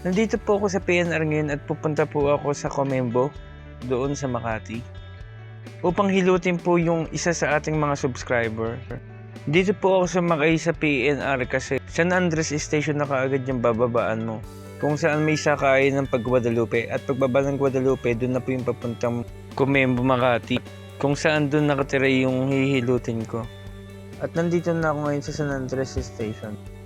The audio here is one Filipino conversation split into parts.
Nandito po ako sa PNR ngayon at pupunta po ako sa Comembo, doon sa Makati. Upang hilutin po yung isa sa ating mga subscriber. Dito po ako sumakay sa PNR kasi San Andres Station na kaagad yung bababaan mo. Kung saan may sakay ng pag Guadalupe at pagbaba ng Guadalupe, doon na po yung papuntang Comembo, Makati. Kung saan doon nakatira yung hihilutin ko. At nandito na ako ngayon sa San Andres Station.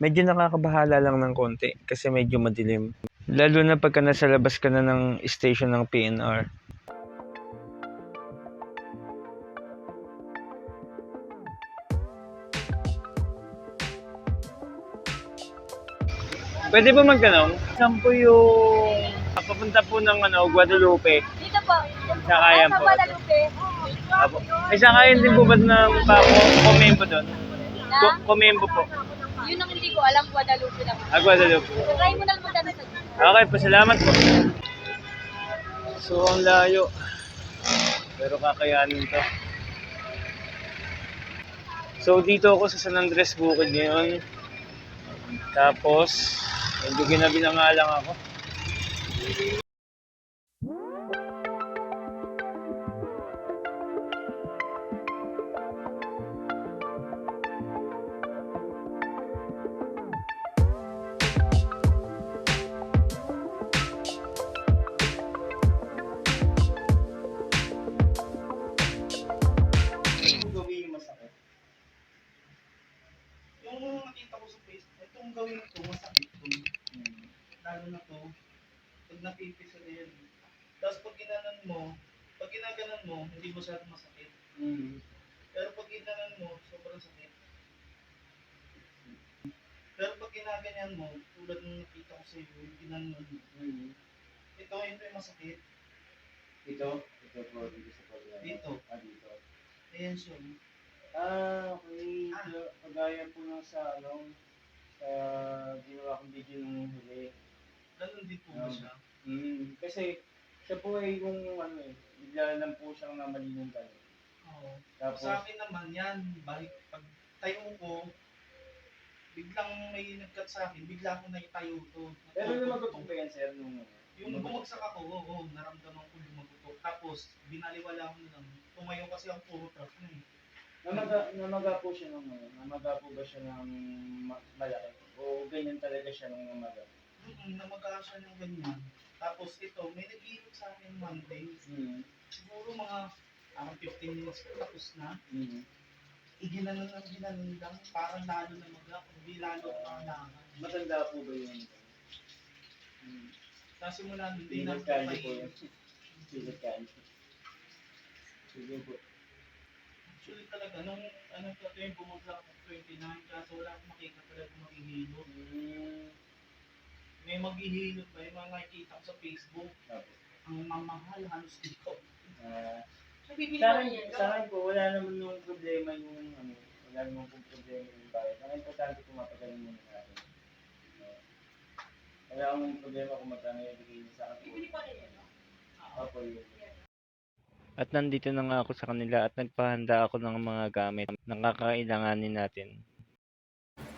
Medyo nakakabahala lang ng konti kasi medyo madilim. Lalo na pagka nasa labas ka na ng station ng PNR. Pwede ba magtanong? Saan po yung papunta po ng ano, Guadalupe? Dito po. Sakayan Sa po. Guadalupe. Apo. May sakayan din po ba ng pa Comembo doon? Comembo po. Ko alam, Guadalupe lang. Ah, Guadalupe. Try mo lang magtanong sa Okay, pasalamat po. So, ang layo. Pero kakayanin to. So, dito ako sa San Andres Bukid ngayon. Tapos, medyo ginabi na nga lang ako. Mo, hindi masyadong masakit. Pero pag ginanan mo, sobrang sakit. Pero pag ginaganyan mo, tulad ng nakita ko sa iyo, yung ginanan mo, ito, ito yung masakit. Ito? Ito po, dito sa pag Dito. Ah, dito. Ayan siya. Ah, okay. So, kagaya po nung sa, ano, sa ginawa kong video nung huli. Ganun din po ba Um, siya? Mm, kasi, siya po ay yung, ano eh, bigla lang po siyang namali ng tayo. Oo. Tapos, Sa akin naman yan, balik pag tayo ko, biglang may nagkat sa akin, bigla akong naitayo to. pero lumagot ba yan, sir, nung, ano? Yung bumagsak ako, oo, oo, naramdaman ko lumagutok. Tapos, binaliwala ko lang. Tumayo kasi ang puro truck na eh. Namaga, namaga po siya ng, ano, namaga po ba siya ng ma- malaki? O ganyan talaga siya nung namaga? Mm namaga siya ng ganyan. Tapos ito, may nag sa akin Monday. Mm. Siguro mga parang 15 minutes ko tapos na. Mm. Iginanon ng ginanon lang. Parang lalo na maga. Hindi lalo pa na. Matanda po ba yun? Mm. Nasimula hindi Hindi na nagkain po yun. Hindi nagkain. Sige po. Actually talaga, nung ano ko ito yung bumagsak ako 29, kaso wala akong makita talaga maghihilot. Mm. May maghihilot ba? Yung mga nakikita ko sa Facebook, Tapos, ang mamahal, halos dito. ah, Nabibili sa ko akin, yan. sa akin po, wala naman nung problema yung ano, wala naman pong problema yung bayad. Ang importante po mapagaling muna natin. Ah, wala akong problema kung magkano yung bigay sa akin. Bibili pa rin yan. no? Opo, yun. At nandito na nga ako sa kanila at nagpahanda ako ng mga gamit na kakailanganin natin.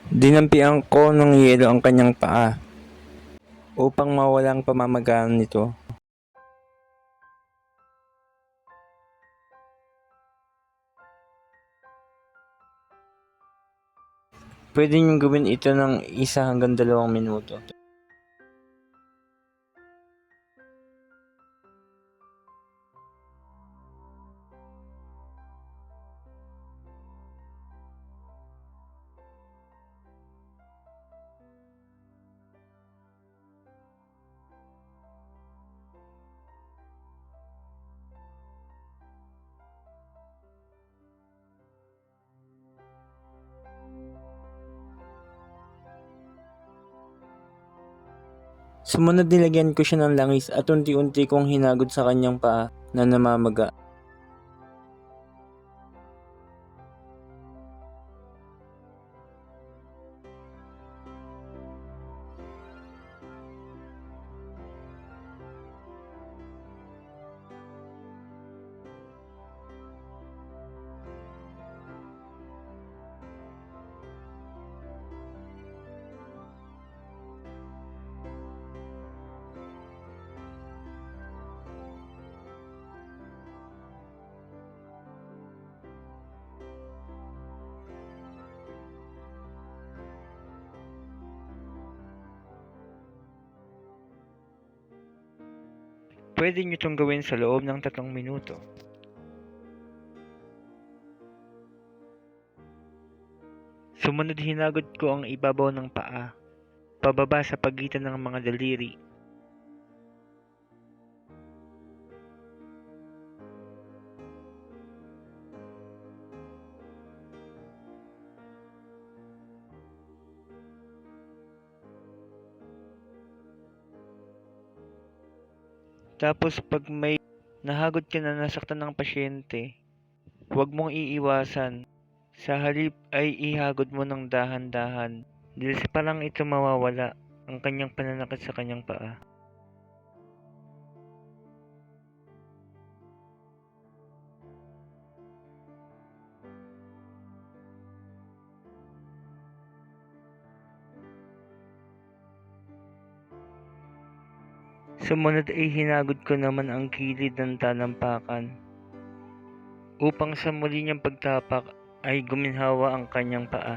Dinampian ko ng yelo ang kanyang paa upang mawalang pamamagaan nito. Pwede niyong gawin ito ng isa hanggang dalawang minuto. Sumunod nilagyan ko siya ng langis at unti-unti kong hinagod sa kanyang paa na namamaga. Pwede nyo itong gawin sa loob ng tatlong minuto. Sumunod hinagod ko ang ibabaw ng paa, pababa sa pagitan ng mga daliri. Tapos pag may nahagod ka na nasaktan ng pasyente, huwag mong iiwasan. Sa halip ay ihagod mo ng dahan-dahan dahil parang ito mawawala ang kanyang pananakit sa kanyang paa. Sumunod ay hinagod ko naman ang gilid ng talampakan upang sa muli niyang pagtapak ay guminhawa ang kanyang paa.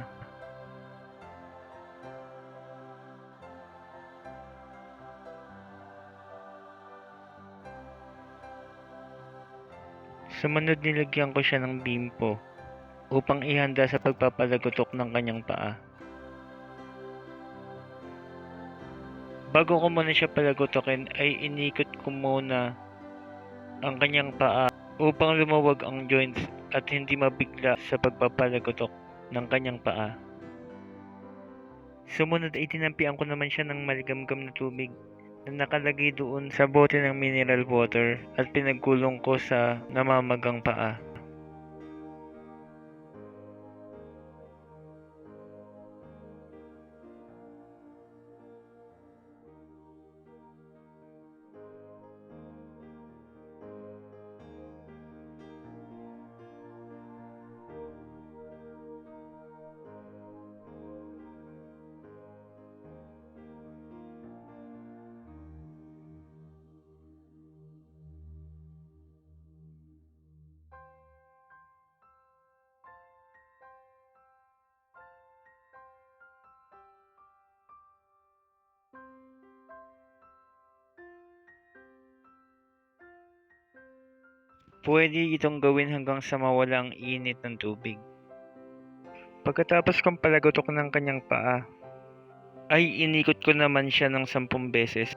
Sumunod nilagyan ko siya ng bimpo upang ihanda sa pagpapalagotok ng kanyang paa. Bago ko muna siya palagotokin ay inikot ko muna ang kanyang paa upang lumawag ang joints at hindi mabigla sa pagpapalagotok ng kanyang paa. Sumunod ay tinampian ko naman siya ng maligamgam na tubig na nakalagay doon sa bote ng mineral water at pinagkulong ko sa namamagang paa. Pwede itong gawin hanggang sa mawala ang init ng tubig. Pagkatapos kong palagotok ng kanyang paa, ay inikot ko naman siya ng sampung beses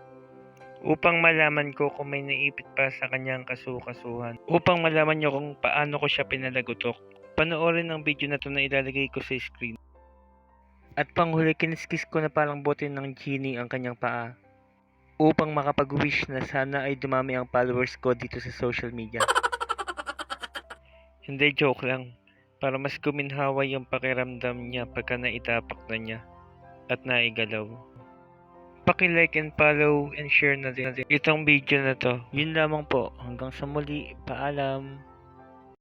upang malaman ko kung may naipit pa sa kanyang kasukasuhan. Upang malaman niyo kung paano ko siya pinalagotok. Panoorin ang video na to na ilalagay ko sa screen. At panghuli, kiniskis ko na parang bote ng genie ang kanyang paa upang makapag-wish na sana ay dumami ang followers ko dito sa social media. Hindi, joke lang. Para mas guminhawa yung pakiramdam niya pagka naitapak na niya at naigalaw. Paki-like and follow and share na din itong video na to. Yun lamang po. Hanggang sa muli. Paalam.